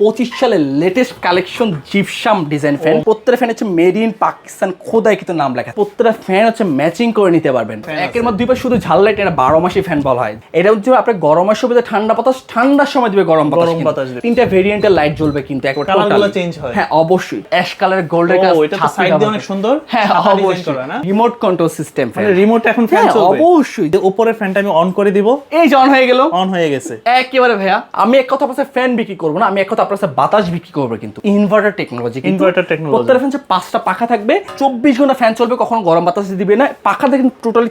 পঁচিশ সালের latest collection gypsum design fan প্রত্যেকটা ফ্যান হচ্ছে মেড ইন পাকিস্তান খোদাই কিন্তু নাম লেখা। প্রত্যেকটা ফ্যান হচ্ছে ম্যাচিং করে নিতে পারবেন। একের মধ্যে দুই পাশে শুধু ঝাল লাইট এটা বারো মাসি ফ্যান বলা হয়। এটা হচ্ছে আপনার গরমের সময় দিবে ঠান্ডা বাতাস ঠান্ডার সময় দিবে গরম গরম। বাতাস তিনটা ভেরিয়েন্টের লাইট জ্বলবে কিন্তু হয়। হ্যাঁ অবশ্যই। অ্যাশ কালার গোল্ডের ও, এটা side দিয়ে অনেক সুন্দর। হ্যাঁ অবশ্যই। রিমোট কন্ট্রোল সিস্টেম রিমোট এখন ফ্যান চলবে। অবশ্যই। যে উপরের ফ্যানটা আমি অন করে দিব। এই যে on হয়ে গেল। অন হয়ে গেছে। একেবারে ভাইয়া আমি এক কথা সাথে ফ্যান বিক্রি করব না আমি এক কথা আপনার বাতাস বিক্রি করব কিন্তু। Inverter technology Inverter technology। প্রত্যেকটা ফ্যান পাঁচটা পাখা থাকবে চব্বিশ ঘণ্টা ফ্যান চলবে কখনো গরম বাতাস দিবে না। পাখা দেখেন টোটালি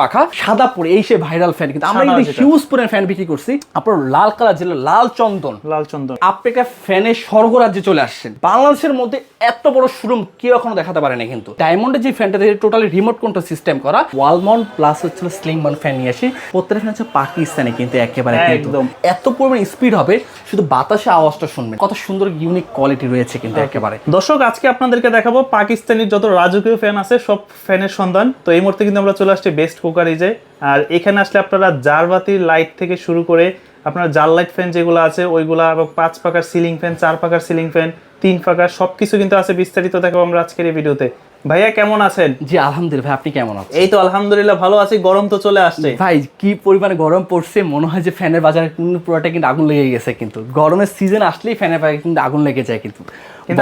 পাখা সাদা পরে এই সে ভাইরাল ফ্যান কিন্তু। আমরা কিন্তু হিউজ পরিমাণ ফ্যান বিক্রি করছি। আপনার লাল কালার যেটা লাল চন্দন। লাল চন্দন। আপনি একটা ফ্যানের স্বর্গ রাজ্যে চলে আসছেন। বাংলাদেশের মধ্যে এত বড় শোরুম কেউ এখনও দেখাতে পারেনি কিন্তু। ডায়মন্ডের যে ফ্যানটা দেখে টোটালি রিমোট কন্ট্রোল সিস্টেম করা ওয়ালমাউন্ট প্লাস হচ্ছে স্লিং মান ফ্যান নিয়ে আসি। প্রত্যেকটা ফ্যান হচ্ছে পাকিস্তানে কিন্তু একেবারে একদম। এত পরিমাণ স্পিড হবে শুধু বাতাসে আওয়াজটা শুনবেন? কত সুন্দর ইউনিক কোয়ালিটি রয়েছে কিন্তু একেবারে। দর্শক আজকে আপনাদেরকে দেখাবো পাকিস্তানের যত রাজকীয় ফ্যান আছে সব ফ্যানের সন্ধান। তো এই মুহূর্তে কিন্তু আমরা চলে আসছি বেস্ট কুকারিজে আর এখানে আসলে আপনারা জারবাতি লাইট থেকে শুরু করে আপনার জাল লাইট ফ্যান যেগুলো আছে ওইগুলা এবং পাঁচ পাকার সিলিং ফ্যান চার পাকার সিলিং ফ্যান তিন পাকার সব কিছু কিন্তু আছে বিস্তারিত দেখাবো আমরা আজকের এই ভিডিওতে ভাইয়া কেমন আছেন? জি আলহামদুলিল্লাহ ভাই আপনি কেমন আছেন? এই তো আলহামদুলিল্লাহ ভালো আছি। গরম তো চলে আসছে। ভাই কি পরিমাণে গরম পড়ছে মনে হয় যে ফ্যানের বাজারে কিন্তু পুরোটা কিন্তু আগুন লেগে গেছে কিন্তু। গরমের সিজন আসলেই ফ্যানের বাজারে কিন্তু আগুন লেগে যায় কিন্তু।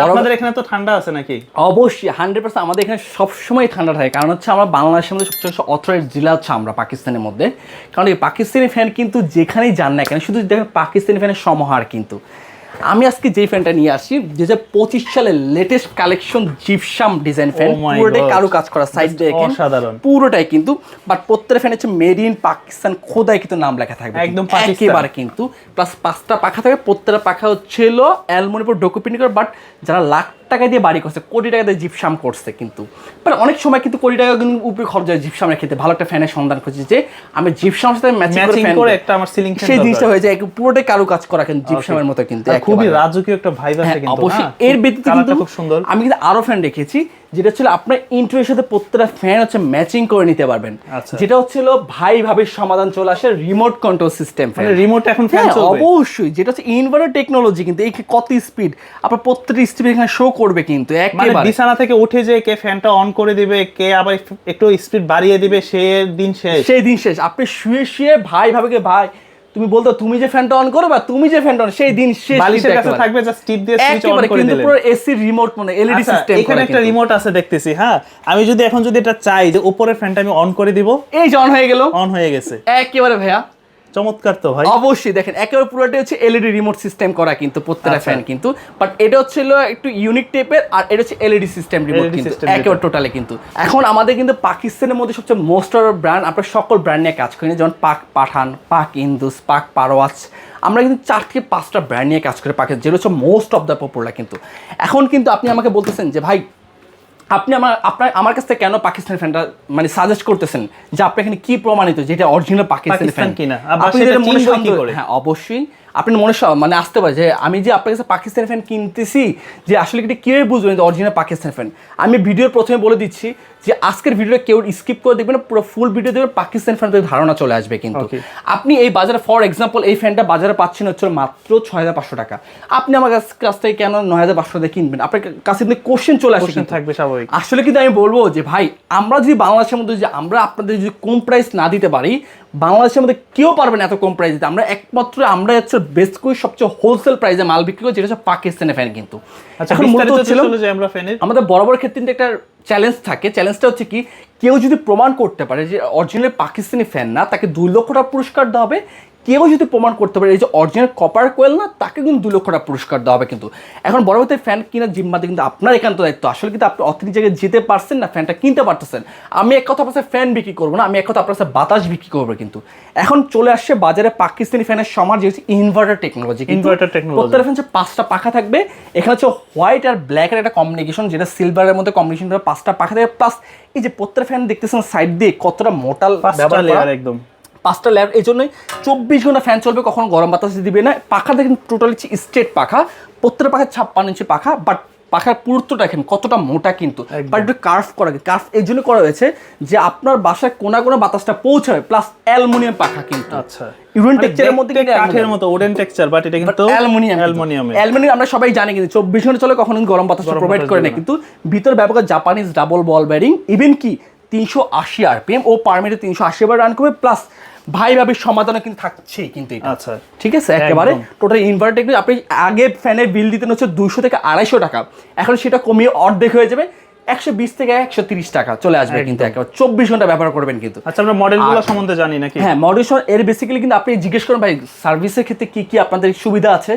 আপনাদের এখানে তো ঠান্ডা আছে নাকি? অবশ্যই হান্ড্রেড পার্সেন্ট আমাদের এখানে সবসময় ঠান্ডা থাকে। কারণ হচ্ছে আমরা বাংলাদেশের মধ্যে সবচেয়ে অথরাইজ জেলা হচ্ছে আমরা পাকিস্তানের মধ্যে। কারণ এই পাকিস্তানি ফ্যান কিন্তু যেখানেই যান না কেন শুধু দেখেন পাকিস্তানি ফ্যানের সমাহার কিন্তু। আমি আজকে যে ফ্যানটা নিয়ে আসি দু যে পঁচিশ সালের latest collection gypsum design fan Oh পুরোটাই কারও কাজ করা সাইড দেখেন সাধারণ পুরোটাই কিন্তু বাট প্রত্যেকটা ফ্যান হচ্ছে মেড ইন পাকিস্তান খোদাই কিন্তু নাম লেখা থাকবে একদম কিন্তু। একেবারে কিন্তু প্লাস পাঁচটা পাখা থাকে প্রত্যেকটা পাখা হচ্ছিল অ্যালমোনিপুর ডকুপিনিকর বাট যারা লাখ টাকা দিয়ে বাড়ি করছে কোটি টাকা দিয়ে জিপসাম করছে কিন্তু। বাট অনেক সময় কিন্তু কোটি টাকা কিন্তু উপরে খরচ হয় জিপসামের ক্ষেত্রে। ভালো একটা ফ্যানের সন্ধান করছি যে আমি জিপসামের সাথে ম্যাচিং করে করে একটা আমার সিলিং সেই জিনিসটা হয়ে যায় পুরোটাই কারু কাজ করা কিন্তু জিপসামের মতো কিন্তু খুবই রাজকীয় একটা ভাইব আছে হ্যাঁ, কিন্তু অবশ্যই। হ্যাঁ? এর ব্যতীত কিন্তু খুব সুন্দর। আমি কিন্তু আরও ফ্যান রেখেছি যেটা ছিল আপনার ইন্টারের সাথে প্রত্যেকটা ফ্যান হচ্ছে ম্যাচিং করে নিতে পারবেন। আচ্ছা। যেটা হচ্ছিল ভাই ভাবির সমাধান চলে আসে রিমোট কন্ট্রোল সিস্টেম মানে রিমোট এখন ফ্যান চলবে? অবশ্যই। যেটা হচ্ছে ইনভার্টার টেকনোলজি কিন্তু এই কত স্পিড আপনার প্রত্যেকটা স্পিড এখানে শো করবে কিন্তু মানে বিছানা থেকে উঠে যে কে ফ্যানটা অন করে দিবে কে আবার একটু- একটু স্পিড বাড়িয়ে দিবে সে দিন শেষ। সেই দিন শেষ। আপনি শুয়ে শুয়ে ভাই ভাবিকে ভাই তুমি বলতো তুমি যে ফ্যানটা অন করো বা তুমি যে ফ্যানটা অন সেই দিন শেষ বালিশের কাছে থাকবে জাস্ট টিপ দিয়ে সুইচ অন করে কিন্তু পুরো এসি রিমোট মানে এলইডি সিস্টেম এখানে একটা রিমোট আছে দেখতেছি হ্যাঁ? আমি যদি এখন যদি এটা চাই যে উপরের ফ্যানটা আমি অন করে দিব এই যে অন হয়ে গেল। অন হয়ে গেছে। একেবারে ভাইয়া। চমৎকার তো ভাই। অবশ্যই দেখেন একেবারে পুরোটা হচ্ছে এলইডি রিমোট সিস্টেম করা কিন্তু প্রত্যেকটা আচ্ছা। ফ্যান কিন্তু। বাট এটা হচ্ছে একটু ইউনিক টাইপের আর এটা হচ্ছে এলইডি সিস্টেম রিমোট কিন্তু একেবারে টোটালি কিন্তু। এখন আমাদের কিন্তু পাকিস্তানের মধ্যে সবচেয়ে মোস্ট ব্র্যান্ড আমরা সকল ব্র্যান্ড নিয়ে কাজ করি যেমন পাক পাঠান পাক ইন্দুস পাক পারওয়াজ। আমরা কিন্তু চার থেকে পাঁচটা ব্র্যান্ড নিয়ে কাজ করে পাকিস্তান যেটা হচ্ছে মোস্ট অফ দ্য পপুলার কিন্তু। এখন কিন্তু আপনি আমাকে বলতেছেন যে ভাই আপনি আমার আপনার আমার কাছ থেকে কেন পাকিস্তানি ফ্যানটা মানে সাজেস্ট করতেছেন যে আপনি এখানে কি প্রমাণিত যেটা অরিজিনাল পাকিস্তানি ফ্যান কিনা? আপনি যেটা মনে চিনবই কি করে? হ্যাঁ অবশ্যই আপনি মনে মানে আসতে পারে যে আমি যে আপনার কাছে পাকিস্তানি ফ্যান কিনতেছি যে আসলে এটা কীভাবে বুঝবেন যে অরিজিনাল পাকিস্তানি ফ্যান আমি ভিডিওর প্রথমে বলে দিচ্ছি যে আজকের ভিডিওটা কেউ স্কিপ করে দেখবেন পুরো ফুল ভিডিও দেখবেন পাকিস্তান ফ্যান ধারণা চলে আসবে কিন্তু। আপনি এই বাজারে ফর এক্সাম্পল এই ফ্যানটা বাজারে পাচ্ছেন হচ্ছে মাত্র ছয় হাজার পাঁচশো টাকা। আপনি আমার কাছ কাছ থেকে কেন নয় হাজার পাঁচশো টাকা কিনবেন? আপনার কাছে কিন্তু কোশ্চেন চলে আসে থাকবে স্বাভাবিক। আসলে কিন্তু আমি বলব যে ভাই আমরা যদি বাংলাদেশের মধ্যে যে আমরা আপনাদের যদি কম প্রাইস না দিতে পারি বাংলাদেশের মধ্যে কেউ পারবে না এত কম প্রাইস দিতে। আমরা একমাত্র আমরা হচ্ছে বেস্ট করে সবচেয়ে হোলসেল প্রাইসে মাল বিক্রি করি যেটা হচ্ছে পাকিস্তানের ফ্যান কিন্তু। আচ্ছা এখন মূলত ছিল আমাদের বড় বড় ক্ষেত্রে কিন্তু একটা চ্যালেঞ্জ থাকে। চ্যালেঞ্জটা হচ্ছে কি কেউ যদি প্রমাণ করতে পারে যে অরিজিনাল পাকিস্তানি ফ্যান না তাকে দুই লক্ষ টাকা পুরস্কার দেওয়া হবে কেউ যদি প্রমাণ করতে পারে এই যে অরিজিনাল কপার কোয়েল না তাকে কিন্তু দু লক্ষ টাকা পুরস্কার দেওয়া হবে কিন্তু। এখন বড় বড় ফ্যান কেনার জিম্মাতে কিন্তু আপনার একান্ত দায়িত্ব। আসলে কিন্তু আপনি অথেন্টিক জায়গায় যেতে পারছেন না ফ্যানটা কিনতে পারতেছেন। আমি এক কথা আপনার ফ্যান বিক্রি করব না আমি এক কথা আপনার সাথে বাতাস বিক্রি করব কিন্তু। এখন চলে আসছে বাজারে পাকিস্তানি ফ্যানের সমার যে হচ্ছে ইনভার্টার টেকনোলজি ইনভার্টার technology। প্রত্যেকটা ফ্যান হচ্ছে পাঁচটা পাখা থাকবে। এখানে হচ্ছে হোয়াইট আর ব্ল্যাকের একটা কম্বিনেশন যেটা সিলভারের মধ্যে কম্বিনেশন পাঁচটা পাখা থাকবে। প্লাস এই যে প্রত্যেকটা ফ্যান দেখতেছেন সাইড দিয়ে কতটা মোটাল একদম। পাঁচটা লেয়ার এই জন্যই চব্বিশ ঘণ্টা ফ্যান চলবে কখনো গরম বাতাস দিবে না। পাখা দেখেন টোটালি স্ট্রেট পাখা প্রত্যেকটা পাখা ছাপ্পান্ন ইঞ্চি পাখা বাট পাখার পুরুত্ব দেখেন কতটা মোটা কিন্তু। বাট একটু কার্ভ করা কার্ভ এই জন্য করা হয়েছে যে আপনার বাসায় কোনা কোনা বাতাসটা পৌঁছাবে প্লাস অ্যালুমিনিয়াম পাখা কিন্তু। আচ্ছা। ইউরেন টেক্সচারের মধ্যে কিন্তু কাঠের মতো ওডেন টেক্সচার বাট এটা কিন্তু অ্যালুমিনিয়াম অ্যালুমিনিয়ামে অ্যালুমিনিয়াম আমরা সবাই জানি কিন্তু চব্বিশ ঘণ্টা চলে কখনো গরম বাতাস প্রোভাইড বাতাস করে না না। কিন্তু ভিতর ব্যাপক Japanese double ball bearing even কি তিনশো আশি আরপিএম ও পার মিনিটে তিনশো আশি বার রান করবে প্লাস ভাই ভাবির সমাধানও কিন্তু থাকছেই কিন্তু এটা। আচ্ছা। ঠিক আছে? একেবারে টোটাল ইনভার্টার আপনি আগে ফ্যানের বিল দিতেন হচ্ছে দুশো থেকে আড়াইশো টাকা। এখন সেটা কমিয়ে অর্ধেক হয়ে যাবে। একশো বিশ থেকে একশো তিরিশ টাকা চলে আসবে কিন্তু একেবারে। চব্বিশ ঘণ্টা ব্যবহার করবেন কিন্তু। আচ্ছা আমরা মডেলগুলো সম্বন্ধে জানি নাকি? হ্যাঁ মডিউশন এর বেসিক্যালি কিন্তু আপনি জিজ্ঞেস করেন ভাই সার্ভিসের ক্ষেত্রে কি কি আপনাদের সুবিধা আছে?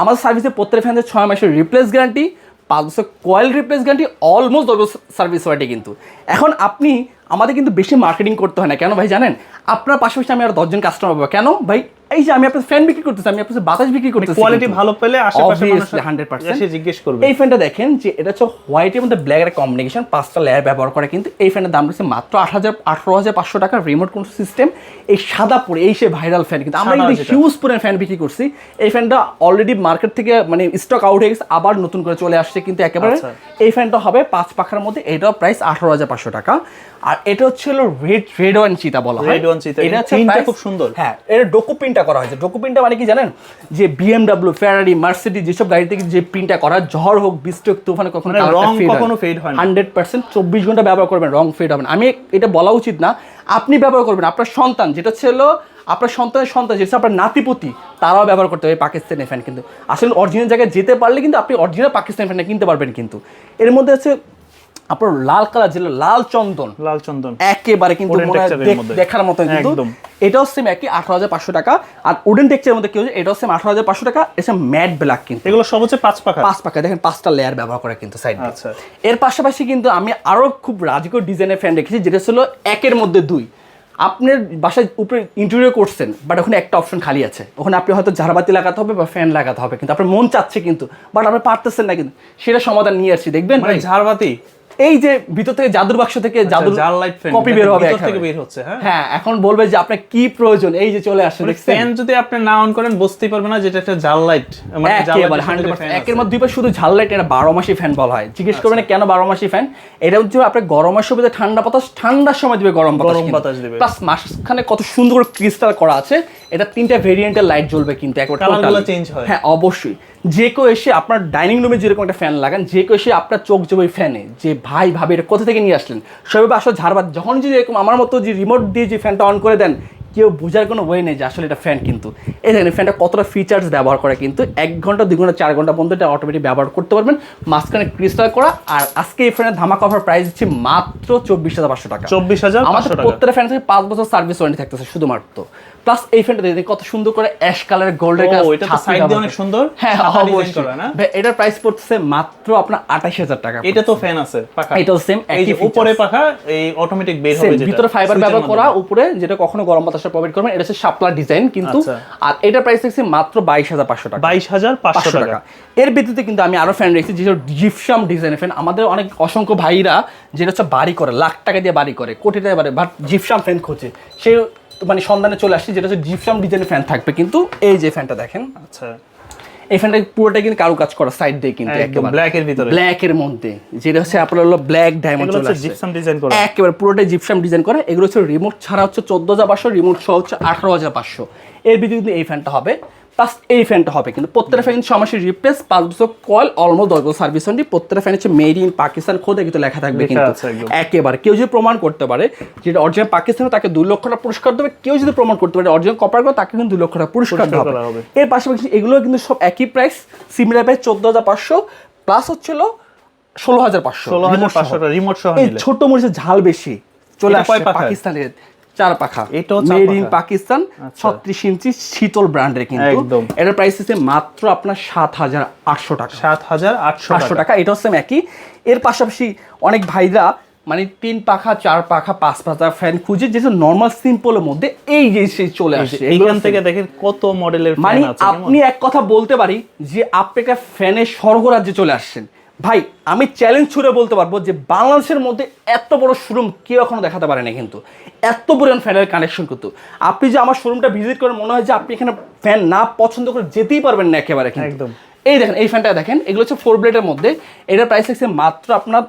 আমাদের সার্ভিসে প্রত্যেক ফ্যানের ছয় মাসের রিপ্লেস গ্যারান্টি পাঁচ বছর কয়েল রিপ্লেস গ্যারান্টি অলমোস্ট দশ সার্ভিস ওয়ারেন্টি কিন্তু। এখন আপনি আমাদের কিন্তু বেশি মার্কেটিং করতে হয় না। কেন ভাই জানেন? আপনার পাশাপাশি আমি আর দশজন কাস্টমার পাবো। কেন? ভাই এই যে আমি আপনার ফ্যান বিক্রি করতেছি আমি আপনার বাতাস বিক্রি করতেছি কোয়ালিটি ভালো পেলে আশেপাশে Obviously, 100% জিজ্ঞেস করবে। এই ফ্যানটা দেখেন যে এটা হচ্ছে হোয়াইটের মধ্যে ব্ল্যাক এর কম্বিনেশন পাঁচটা লেয়ার ব্যবহার করে কিন্তু এই ফ্যানের দাম রয়েছে মাত্র আট হাজার আঠারো হাজার পাঁচশো টাকা রিমোট কোন সিস্টেম এই সাদা পরে এই সে ভাইরাল ফ্যান কিন্তু। আমরা কিন্তু হিউজ পরে ফ্যান বিক্রি করছি। এই ফ্যানটা অলরেডি মার্কেট থেকে মানে স্টক আউট হয়ে গেছে আবার নতুন করে চলে আসছে কিন্তু একেবারে আচ্ছা। এই ফ্যানটা হবে পাঁচ পাখার মধ্যে এটাও প্রাইস আঠারো হাজার পাঁচশো টাকা। আর এটা হচ্ছে হলো রেড রেড ওয়ান চিতা বলা হয়। Red one cheetah, এটা printটা খুব সুন্দর। হ্যাঁ এটা ডোকো প্রিন্টটা করা হয়েছে। ডোকো প্রিন্টটা মানে কি জানেন? যে বিএমডব্লিউ ফেরারি মার্সিডিজ যেসব গাড়িতে কিন্তু যে প্রিন্টটা করা ঝড় হোক বৃষ্টি হোক তুফানে কখনো মানে রং কখনো fade হয় না। হান্ড্রেড পার্সেন্ট চব্বিশ ঘণ্টা ব্যবহার করবেন রং ফেড হবে না। আমি এটা বলা উচিত না। আপনি ব্যবহার করবেন আপনার সন্তান যেটা ছিল আপনার সন্তানের সন্তান যেটা আপনার নাতিপতি তারাও ব্যবহার করতে হবে পাকিস্তানি ফ্যান কিন্তু। আসলে অরিজিনাল জায়গায় যেতে পারলে কিন্তু আপনি অরিজিনাল পাকিস্তানি ফ্যানটা কিনতে পারবেন কিন্তু। এর মধ্যে হচ্ছে আপনার লাল কালার যেটা লাল চন্দন লাল চন্দন। একেবারে কিন্তু। দেখার মতো কিন্তু। এটাও সেম একই আঠারো হাজার পাঁচশো টাকা। আর উডেন টেক্সচারের মধ্যে কি হচ্ছে এটাও সেম আঠারো হাজার পাঁচশো টাকা। এটা ম্যাট ব্ল্যাক কিন্তু। এগুলো সব হচ্ছে পাঁচ পাখা। পাঁচ পাকা দেখেন পাঁচটা লেয়ার ব্যবহার করে কিন্তু সাইড আচ্ছা। এর পাশাপাশি কিন্তু আমি আরও খুব রাজকীয় ডিজাইনের ফ্যান রেখেছি যেটা ছিল একের মধ্যে দুই। আপনার বাসায় উপরে ইন্টেরিয়র করছেন বাট ওখানে একটা অপশন খালি আছে। ওখানে আপনি হয়তো ঝাড়বাতি লাগাতে হবে বা ফ্যান লাগাতে হবে কিন্তু। আপনার মন চাচ্ছে কিন্তু বাট আপনি পারতেছেন না কিন্তু। সেটা সমাধান নিয়ে আসছি দেখবেন? মানে ঝাড়বাতি? এই যে ভিতর থেকে জাদুর বাক্স থেকে জাদুর জাল লাইট ফ্যান কপি বের হবে ভিতর থেকে বের হচ্ছে হ্যাঁ? হ্যাঁ এখন বলবে যে আপনার কি প্রয়োজন? এই যে চলে আসছে দেখছেন? ফ্যান যদি আপনি না অন করেন বুঝতেই পারবেন না যেটা একটা জাল লাইট মানে জাল একেবারে লাইটের সাথে 100% একের মধ্যে দুই পাশে শুধু জাল লাইট এটা বারো মাসি ফ্যান বলা হয়। জিজ্ঞেস করবেন আচ্ছা। কেন বারো মাসি ফ্যান এটা হচ্ছে আপনার গরমের সময় যে ঠান্ডা বাতাস ঠান্ডার সময় দিবে গরম বাতাস গরম বাতাস দিবে। প্লাস মাঝখানে কত সুন্দর করে ক্রিস্টাল করা আছে। এটা তিনটা ভেরিয়েন্টের লাইট জ্বলবে কিন্তু একবারগুলো হয়। হ্যাঁ অবশ্যই। যে কেউ এসে আপনার ডাইনিং রুমে যেরকম একটা ফ্যান লাগান যে কেউ এসে আপনার চোখ যাবে ওই ফ্যানে যে ভাই ভাবে এটা কোথা থেকে নিয়ে আসলেন? সবাই আসলে ঝাড়বাদ যখন যদি এরকম আমার মতো যে রিমোট দিয়ে যে ফ্যানটা অন করে দেন কেউ বোঝার কোনো ওয়ে নেই যে আসলে এটা ফ্যান কিন্তু। এই দেখেন ফ্যানটা কতটা ফিচার্স ব্যবহার করে কিন্তু এক ঘণ্টা দুই ঘণ্টা চার ঘণ্টা পর্যন্ত এটা অটোমেটিক ব্যবহার করতে পারবেন। মাঝখানে ক্রিস্টাল করা আর আজকে এই ফ্যানের ধামা কভার প্রাইস হচ্ছে মাত্র চব্বিশ হাজার পাঁচশো টাকা। চব্বিশ হাজার আমাদের প্রত্যেকটা ফ্যান থেকে পাঁচ বছর সার্ভিস ওয়ারেন্টি থাকতেছে শুধুমাত্র। প্লাস এই ফ্যানটা দেখেন কত সুন্দর করে অ্যাশ কালারের গোল্ডের ও, এটা তো side দিয়ে অনেক সুন্দর। হ্যাঁ অবশ্যই করা, না? এটার প্রাইস পড়তেছে মাত্র আপনার আঠাশ হাজার টাকা এটা তো ফ্যান আছে পাখা। এটাও same, এই যে উপরে পাখা এই অটোমেটিক বের হবে যেটা। ভিতরে ফাইবার ব্যবহার করা উপরে যেটা কখনো গরম বাতাসটা প্রোভাইড করবেন এটা হচ্ছে শাপলা ডিজাইন কিন্তু। আচ্ছা। আর এটার প্রাইস দেখছি মাত্র বাইশ হাজার পাঁচশো টাকা। বাইশ হাজার পাঁচশো পাঁচশো টাকা। টাকা। এর ভিত্তিতে কিন্তু আমি আরও ফ্যান রেখেছি যেটা জিপসাম ডিজাইনের ফ্যান আমাদের অনেক অসংখ্য ভাইরা যেটা হচ্ছে বাড়ি করে লাখ টাকা দিয়ে বাড়ি করে কোটি টাকা বাড়ি বাট জিপসাম ফ্যান খোঁজে। সে মানে সন্ধানে চলে আসছে যেটা হচ্ছে জিপসাম ডিজাইনের ফ্যান থাকবে। কিন্তু এই যে ফ্যানটা দেখেন আচ্ছা। এই ফ্যানটা পুরোটাই কিন্তু কারু কাজ করা সাইড দিয়ে কিন্তু একদম black এর ভিতরে। ব্ল্যাক এর মধ্যে। যেটা হচ্ছে আপনার হলো ব্ল্যাক ডায়মন্ড চলে হচ্ছে আসছে। জিপসাম ডিজাইন করা। একেবারে পুরোটাই জিপসাম ডিজাইন করা। এগুলো হচ্ছে রিমোট ছাড়া হচ্ছে চোদ্দ হাজার পাঁচশো রিমোট সহ হচ্ছে আঠারো হাজার পাঁচশো। এর ভিতরে কিন্তু এই ফ্যানটা হবে। প্লাস এই ফ্যানটা হবে। কিন্তু প্রত্যেকটা ফ্যান ছ রিপ্লেস পাঁচ বছর কয়েল অলমোস্ট দশ বছর সার্ভিস ওয়ারেন্টি প্রত্যেকটা ফ্যান হচ্ছে মেড ইন পাকিস্তান খোদে কিন্তু লেখা থাকবে কিন্তু। একেবারে কেউ যদি প্রমাণ করতে পারে যেটা অরিজিনাল পাকিস্তানে তাকে দুই লক্ষ টাকা পুরস্কার দেবে কেউ যদি প্রমাণ করতে পারে অরিজিনাল কপার করে তাকে কিন্তু দুই লক্ষ টাকা পুরস্কার দেওয়া হবে। এর পাশাপাশি এগুলো কিন্তু সব একই প্রাইস সিমিলার প্রাইস চোদ্দ হাজার পাঁচশো প্লাস হচ্ছিল ষোলো হাজার পাঁচশো। ষোলো হাজার পাঁচশো রিমোট সহ এই ছোট মরিচের ঝাল বেশি। চলে আসছে পাকিস্তানের চার পাখা চার মেড ইন পাকিস্তান। ছত্রিশ ইঞ্চি শীতল ব্র্যান্ডের কিন্তু। এটার প্রাইস হচ্ছে মাত্র আপনার সাত হাজার আটশো টাকা। সাত হাজার আটশো আটশো টাকা। এটা হচ্ছে একই এর পাশাপাশি অনেক ভাইরা মানে তিন পাখা চার পাখা পাঁচ পাখা ফ্যান খুঁজে যেটা নর্মাল সিম্পলের মধ্যে এই যে চলে যে এইখান থেকে দেখেন কত মডেলের মানে আপনি এক কথা বলতে পারি যে আপনি একটা ফ্যানের স্বর্গরাজ্যে চলে আসছেন। ভাই আমি চ্যালেঞ্জ ছুড়ে বলতে পারব যে বাংলাদেশের মধ্যে এত বড় শোরুম কেউ এখনও দেখাতে পারে না কিন্তু। এত পরিমাণ ফ্যানের কানেকশন কিন্তু। আপনি যে আমার শোরুমটা ভিজিট করে মনে হয় যে আপনি এখানে ফ্যান না পছন্দ করে যেতেই পারবেন না একেবারে একদম। এই দেখেন এই ফ্যানটা দেখেন এগুলো হচ্ছে ফোর ব্লেডের মধ্যে। এটার প্রাইস লাগছে মাত্র আপনার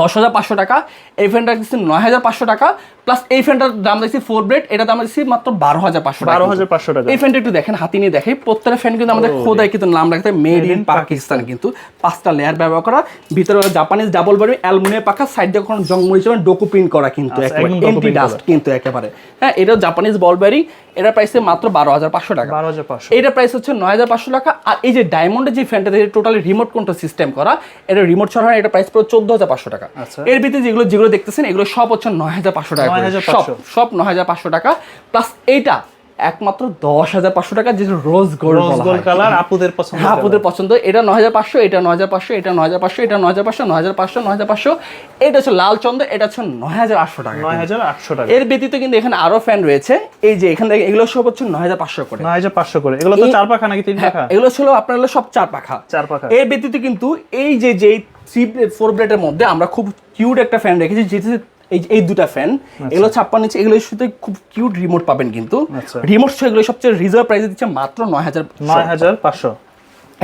দশ হাজার পাঁচশো টাকা এই ফ্যানটা দেখছি নয় হাজার পাঁচশো টাকা প্লাস এই ফ্যানটার দাম দেখছি ফোর ব্রেড এটা দাম দেখছি মাত্র বারো হাজার পাঁচশো বারো হাজার পাঁচশো টাকা। এই ফ্যানটা একটু দেখেন হাতি নিয়ে দেখে প্রত্যেকটা ফ্যান কিন্তু আমাদের খোদায় কিন্তু নাম রাখতে মেড ইন পাকিস্তান কিন্তু পাঁচটা লেয়ার ব্যবহার করা ভিতরে জাপানিজ ডাবল বারি অ্যালুমিনিয়াম পাখা সাইড দিয়ে কোনো জং মরিচ ডোকু প্রিন্ট করা কিন্তু একেবারে এন্টি ডাস্ট কিন্তু একেবারে। হ্যাঁ এটা জাপানিজ বল ব্যারি এটার প্রাইস মাত্র বারো হাজার পাঁচশো টাকা। বারো হাজার পাঁচশো। এটার প্রাইস হচ্ছে নয় হাজার পাঁচশো টাকা আর এই যে ডায়মন্ডের যে ফ্যানটা টোটালি রিমোট কন্ট্রোল সিস্টেম করা এটা রিমোট ছাড়া এটা প্রাইস পুরো চোদ্দ হাজার পাঁচশো টাকা। আচ্ছা। এর ভিতরে যেগুলো যেগুলো দেখতেছেন এগুলো সব হচ্ছে নয় হাজার পাঁচশো টাকা সব সব নয় হাজার পাঁচশো টাকা প্লাস এইটা একমাত্র দশ হাজার পাঁচশো টাকা যেটা রোজ গোল্ড গোল্ড কালার আপুদের পছন্দ হ্যাঁ আপনাদের পছন্দ এটা নয় হাজার পাঁচশো এটা নয় হাজার পাঁচশো এটা নয় হাজার পাঁচশো এটা নয় হাজার পাঁচশো নয় হাজার পাঁচশো নয় হাজার পাঁচশো এটা হচ্ছে লাল চন্দ্র এটা হচ্ছে নয় হাজার আটশো টাকা নয় হাজার আটশো টাকা এর ব্যতীত কিন্তু এখানে আরও ফ্যান রয়েছে এই যে এখানে দেখেন এগুলো সব হচ্ছে নয় হাজার পাঁচশো করে নয় হাজার পাঁচশো করে এগুলো তো চার পাখা নাকি তিন হ্যাঁ, পাখা এগুলো ছিল আপনার সব চার পাখা চার পাখা এর ব্যতীত কিন্তু এই যে যে থ্রি ফোর ব্লেডের মধ্যে আমরা খুব কিউট একটা ফ্যান রেখেছি যেটা এই এই দুটা ফ্যান এগুলো ছাপ্পান্ন ইঞ্চি এগুলো সাথে খুব কিউট রিমোট পাবেন কিন্তু। আচ্ছা। রিমোট সহ এগুলো সবচেয়ে রিজার্ভ প্রাইসে দিচ্ছে মাত্র নয় হাজার নয় হাজার পাঁচশো।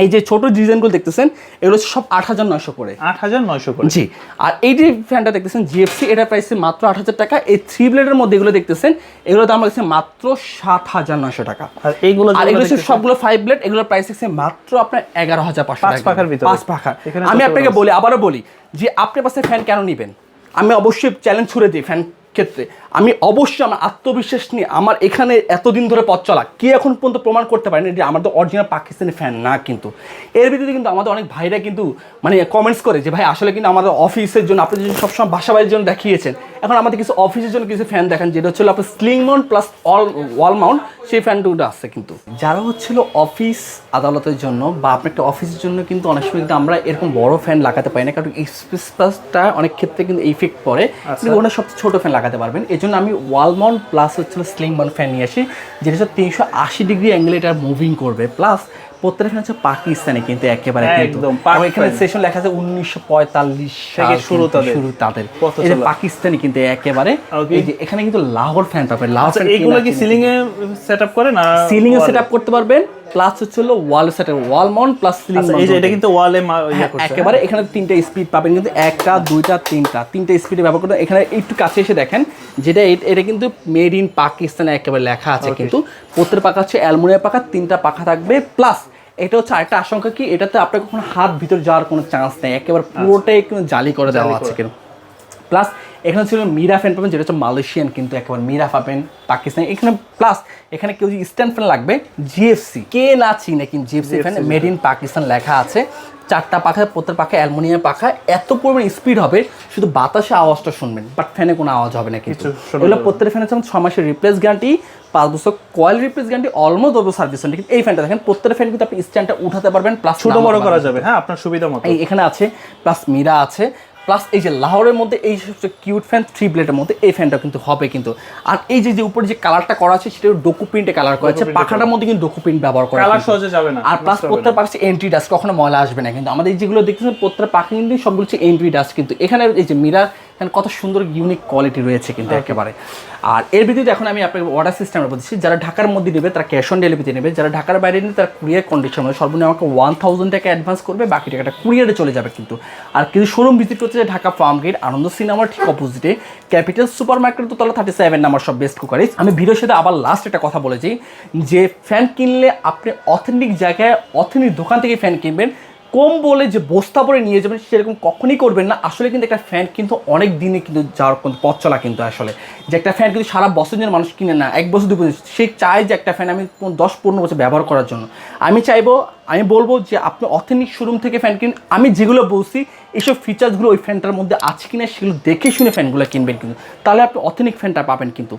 এই যে ছোট ডিজাইনগুলো দেখতেছেন এগুলো হচ্ছে সব আট হাজার নয়শো করে। আট হাজার নয়শো করে। জি আর এই যে ফ্যানটা দেখতেছেন জিএফসি এটা প্রাইস মাত্র আট হাজার টাকা। এই থ্রি ব্লেডের মধ্যে এগুলো দেখতেছেন এগুলো দাম লাগছে মাত্র সাত হাজার নয়শো টাকা। আর এইগুলো আর এগুলো সবগুলো ফাইভ ব্লেড এগুলোর প্রাইস হচ্ছে মাত্র আপনার এগারো হাজার পাঁচশো পাঁচ পাখার ভিতরে। পাঁচ পাখা এখানে আমি আপনাকে বলি আবারও বলি যে আপনার পাশে ফ্যান কেন নেবেন? আমি অবশ্যই চ্যালেঞ্জ ছুড়ে দিই ফ্যান ক্ষেত্রে। আমি অবশ্যই আমার আত্মবিশ্বাস নিয়ে আমার এখানে এতদিন ধরে পথ চলা কে এখন পর্যন্ত প্রমাণ করতে পারেনি যে আমাদের অরিজিনাল পাকিস্তানি ফ্যান না কিন্তু? এর ভিতরে কিন্তু আমাদের অনেক ভাইরা কিন্তু মানে কমেন্টস করে যে ভাই আসলে কিন্তু আমাদের অফিসের জন্য আপনি যদি সবসময় বাসা বাড়ির জন্য দেখিয়েছেন এখন আমাদের কিছু অফিসের জন্য কিছু ফ্যান দেখান যেটা হচ্ছিল আপনার ceiling mount plus all wall mount সেই ফ্যান দুটো আসছে কিন্তু। যারা হচ্ছিল অফিস আদালতের জন্য বা আপনার একটা অফিসের জন্য কিন্তু অনেক সময় কিন্তু আমরা এরকম বড় ফ্যান লাগাতে পারি না কারণ স্পেস প্লাসটা অনেক ক্ষেত্রে কিন্তু ইফেক্ট পড়ে। কিন্তু ওটা সবচেয়ে ছোটো ফ্যান লাগাতে পারবেন জন্য আমি ওয়াল মাউন্ট প্লাস হচ্ছিল স্লিং মাউন্ট ফ্যান নিয়ে আসি যেটা হচ্ছে তিনশো আশি ডিগ্রি অ্যাঙ্গেলে এটা মুভিং করবে। প্লাস প্রত্যেকটা ফ্যান হচ্ছে পাকিস্তানে কিন্তু একেবারে একদম, এখানে সেশন লেখা আছে উনিশশো পঁয়তাল্লিশ থেকে শুরু তাদের। শুরু তাদের? পাকিস্তানি কিন্তু একেবারে এই যে এখানে কিন্তু লাহোর ফ্যান পাবেন। লাহোর এইগুলো কি সিলিং এ সেট আপ করে না সিলিং এ এ? সেট আপ করতে পারবেন। প্লাস হচ্ছে হলো wall set wall mount plus ceiling আচ্ছা এই যে এটা কিন্তু ওয়ালে করছে। একেবারে এখানে তিনটা স্পিড পাবেন কিন্তু একটা দুইটা তিনটা। তিনটা স্পিডে ব্যবহার করতে এখানে একটু কাছে এসে দেখেন যেটা এটা কিন্তু মেড ইন পাকিস্তানে একেবারে লেখা আছে কিন্তু। প্রত্যেক পাখা হচ্ছে অ্যালমোনিয়াম পাখা তিনটা পাখা থাকবে। প্লাস এটা হচ্ছে আরেকটা আশঙ্কা কি এটাতে আপনার কখনো হাত ভিতরে যাওয়ার কোনো চান্স নেই। একেবারে পুরোটাই কিন্তু জালি করে দেওয়া আছে কিন্তু। প্লাস এখানে ছিল মিরা ফ্যান পাবেন যেটা হচ্ছে মালয়েশিয়ান কিন্তু একেবারে মিরা পাবেন পাকিস্তান। এখানে প্লাস এখানে কেউ যদি স্ট্যান্ড ফ্যান লাগবে জিএফসি কে না চিনে কিন্তু GFC fan made in Pakistan লেখা আছে। চারটা পাখা প্রত্যেক পাখা অ্যালমোনিয়াম পাখা এত পরিমাণ স্পিড হবে শুধু বাতাসে আওয়াজটা শুনবেন বাট ফ্যানে কোনো আওয়াজ হবে না কিছু এগুলো। প্রত্যেক ফ্যানের যেমন ছ মাসের রিপ্লেস গ্যারান্টি পাঁচ বছর coil replace guarantee almost over service কিন্তু এই ফ্যানটা দেখেন প্রত্যেক ফ্যান কিন্তু আপনি স্ট্যান্ডটা উঠাতে পারবেন প্লাস ছোট বড় করা যাবে হ্যাঁ আপনার সুবিধা মতো। এখানে আছে প্লাস মিরা আছে প্লাস এই যে লাহোরের মধ্যে এই সবচেয়ে কিউট ফ্যান থ্রি ব্লেডের মধ্যে এই ফ্যানটা কিন্তু হবে কিন্তু। আর এই যে যে উপরে যে কালারটা করা আছে সেটা ডোকু প্রিন্টে কালার করা আছে। পাখাটার মধ্যে কিন্তু ডোকু প্রিন্ট ব্যবহার করা কালার সহজে যাবে না আর প্লাস প্রত্যেক পাশে এন্ট্রি ডাস্ট কখনো ময়লা আসবে না কিন্তু। আমাদের যেগুলো দেখতেছেন প্রত্যেক পাখি কিন্তু সবগুলো হচ্ছে এন্ট্রি ডাস্ট কিন্তু। এখানে এই যে মিরা কত সুন্দর ইউনিক কোয়ালিটি রয়েছে কিন্তু একেবারে। আর এর ভিতরে এখন আমি আপনাকে অর্ডার সিস্টেমের বলছি যারা ঢাকার মধ্যে নেবে তারা ক্যাশ অন ডেলিভারিতে নেবে যারা ঢাকার বাইরে নেবে তারা কুরিয়ার কন্ডিশন হবে সর্বনিম্ন আমাকে ওয়ান থাউজেন্ড টাকা অ্যাডভান্স করবে বাকি টাকাটা কুরিয়ারে চলে যাবে কিন্তু। আর কিছু শোরুম ভিজিট করতে চাই ঢাকা ফার্ম গেট আনন্দ সিনেমার ঠিক অপোজিটে ক্যাপিটাল সুপার মার্কেট তো তলা থার্টি সেভেন নাম্বার সব বেস্ট কুকারিজ আমি ভিডিওর সাথে আবার লাস্ট একটা কথা বলেছি যে ফ্যান কিনলে আপনি অথেন্টিক জায়গায় অথেন্টিক দোকান থেকে ফ্যান কিনবেন কম বলে যে বস্তা পরে নিয়ে যাবেন সেরকম কখনই করবেন না। আসলে কিন্তু একটা ফ্যান কিন্তু অনেক দিনে কিন্তু যাওয়ার পথ চলা কিন্তু আসলে। যে একটা ফ্যান কিন্তু সারা বছর জন্য মানুষ কিনে না, এক বছর, দু বছর, সে চায় যে একটা ফ্যান আমি দশ, পনেরো বছর ব্যবহার করার জন্য। আমি চাইব, আমি বলব যে আপনি অথেন্টিক শোরুম থেকে ফ্যান কিনুন। আমি যেগুলো বলছি এইসব ফিচার্সগুলো ওই ফ্যানটার মধ্যে আছে কিনা সেগুলো দেখে শুনে ফ্যানগুলো কিনবেন কিন্তু। তাহলে আপনি অথেন্টিক ফ্যানটা পাবেন কিন্তু।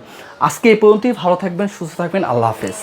আজকে এই পর্যন্তই, ভালো থাকবেন, সুস্থ থাকবেন, আল্লাহ হাফেজ।